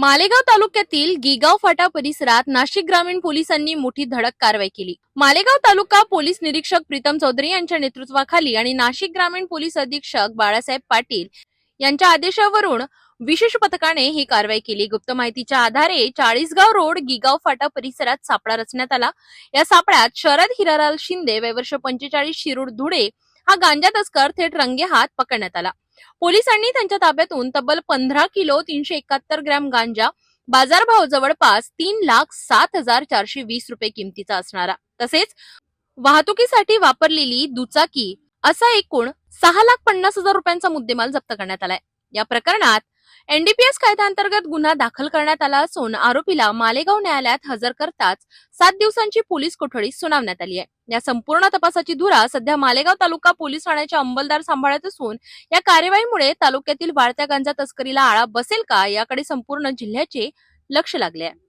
मालेगाव तालुक्यातील गिगाव फाटा परिसरात नाशिक ग्रामीण पोलिसांनी मोठी धडक कारवाई केली. मालेगाव तालुका पोलीस निरीक्षक प्रीतम चौधरी यांच्या नेतृत्वाखाली आणि नाशिक ग्रामीण पोलीस अधीक्षक बाळासाहेब पाटील यांच्या आदेशावरून विशेष पथकाने ही कारवाई केली. गुप्त माहितीच्या आधारे चाळीसगाव रोड गिगाव फाटा परिसरात सापळा रचण्यात आला. या सापळ्यात शरद हिरालाल शिंदे वयवर्ष पंचेचाळीस शिरूर धुळे हा गांजा तस्कर थेट रंगे हात पकडण्यात आला. पोलिसांनी त्यांच्या ताब्यातून तब्बल पंधरा किलो तीनशे एकाहत्तर ग्रॅम गांजा बाजारभाव जवळपास तीन लाख सात हजार चारशे वीस रुपये किमतीचा असणारा. तसेच वाहतुकीसाठी वापरलेली दुचाकी असा एकूण सहा लाख पन्नास हजार रुपयांचा मुद्देमाल जप्त करण्यात आलाय. या प्रकरणात एनडीपीएस कायद्याअंतर्गत गुन्हा दाखल करण्यात आला असून आरोपीला मालेगाव न्यायालयात हजर करताच सात दिवसांची पोलीस कोठडी सुनावण्यात आली आहे. या संपूर्ण तपासाची धुरा सध्या मालेगाव तालुका पोलीस ठाण्याच्या अंमलदार सांभाळत असून या कार्यवाहीमुळे तालुक्यातील वाढत्या गांजा तस्करीला आळा बसेल का याकडे संपूर्ण जिल्ह्याचे लक्ष लागले आहे.